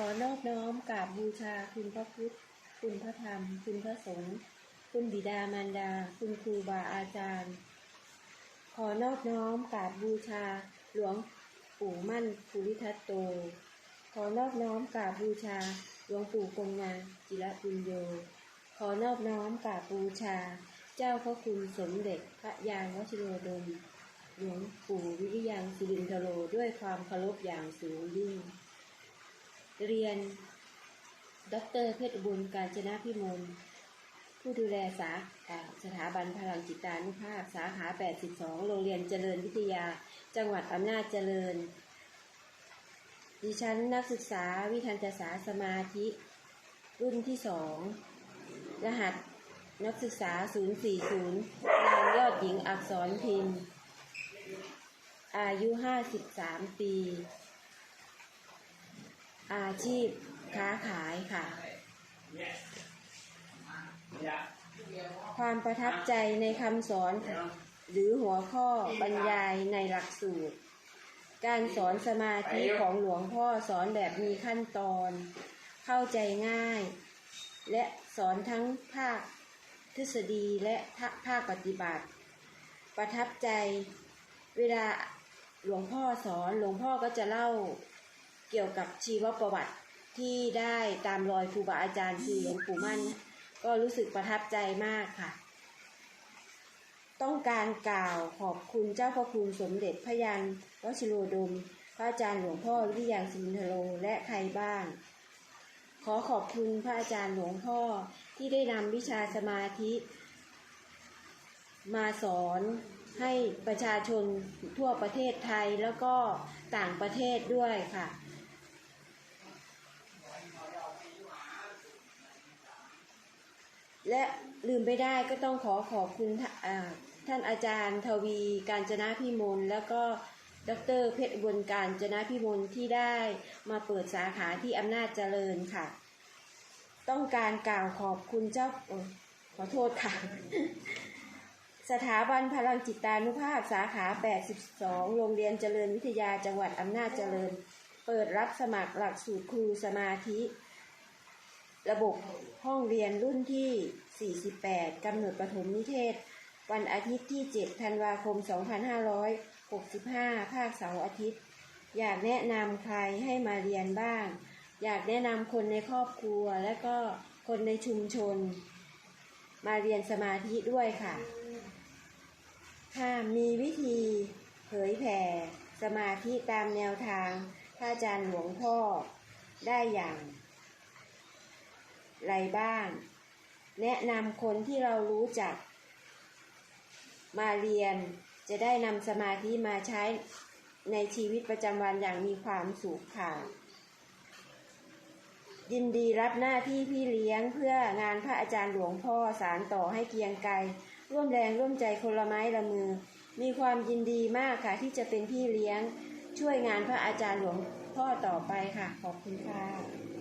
ขอนอบน้อมกราบบูชาคุณพระพุทธ คุณพระธรรม คุณพระสงฆ์ คุณบิดามารดา คุณครูบาอาจารย์ ขอนอบน้อมกราบบูชาหลวงปู่มั่นภูริทัตโต ขอนอบน้อมกราบบูชาหลวงปู่กงงาจิระปุญโย ขอนอบน้อมกราบบูชา เจ้าพระคุณสมเด็จพระยานวชิโรดม หลวงปู่วิริยังสิรินทโรด้วยความเคารพอย่างสูงยิ่ง เรียน ดรเพชรบุญการจนะพิมล ผู้ดูแลสาสถาบันพลังจิตานุภาพ สาขา 82 โรงเรียนเจริญวิทยา จังหวัดอำนาจเจริญ ดิฉันนักศึกษาวิทันตศาสตร์สมาธิ รุ่นที่สองรหัสนักศึกษา 040 นางยอดหญิงอักษรพิมพ์ อายุ 53 ปี อาชีพค้าขายค่ะ ความประทับใจในคำสอนหรือหัวข้อบรรยายในหลักสูตร การสอนสมาธิของหลวงพ่อสอนแบบมีขั้นตอน เข้าใจง่าย และสอนทั้งภาคทฤษฎีและภาคปฏิบัติ ประทับใจ เวลาหลวงพ่อสอนหลวงพ่อก็จะเล่า เกี่ยวกับชีวประวัติที่ได้ตามรอยครูบาอาจารย์คือหลวงปู่มั่น ก็รู้สึกประทับใจมากค่ะ ต้องการกล่าวขอบคุณเจ้าพระคุณสมเด็จพระยานวชิโรดม พระอาจารย์หลวงพ่อวิทยาสินทโรและใครบ้าง ขอขอบคุณพระอาจารย์หลวงพ่อที่ได้นำวิชาสมาธิ มาสอนให้ประชาชนทั่วประเทศไทยแล้วก็ต่างประเทศด้วยค่ะ และลืมไปได้ก็ต้องขอขอบคุณท่านอาจารย์ทวีการจนะพิมลแล้วก็ดรเพชรบุญการจนะพิมลที่ได้มาเปิดสาขาที่อำนาจเจริญค่ะ ต้องการกล่าวขอบคุณเจ้าอขอโทษค่ะ สถาบันพลังจิตานุภาพสาขา 82 โรงเรียนเจริญวิทยาจังหวัดอำนาจเจริญ เปิดรับสมัครหลักสูตรครูสมาธิ ระบบห้องเรียนรุ่นที่ 48 กำหนดประถมนิเทศ วันอาทิตย์ที่ 7 ธันวาคม 2565 ภาคเสาร์อาทิตย์ อยากแนะนำใครให้มาเรียนบ้าง อยากแนะนำคนในครอบครัวและก็คนในชุมชน มาเรียนสมาธิด้วยค่ะค่ะมีวิธีเผยแผ่สมาธิตามแนวทางพระอาจารย์หลวงพ่อได้อย่าง ไรบ้าง แนะนำคนที่เรารู้จัก มาเรียนจะได้นำสมาธิมาใช้ในชีวิตประจำวันอย่างมีความสุขค่ะ ยินดีรับหน้าที่พี่เลี้ยงเพื่องานพระอาจารย์หลวงพ่อสารต่อให้เกียงไกรร่วมแรงร่วมใจคนละไม้ละมือ มีความยินดีมากค่ะ ที่จะเป็นพี่เลี้ยงช่วยงานพระอาจารย์หลวงพ่อต่อไปค่ะ ขอบคุณค่ะ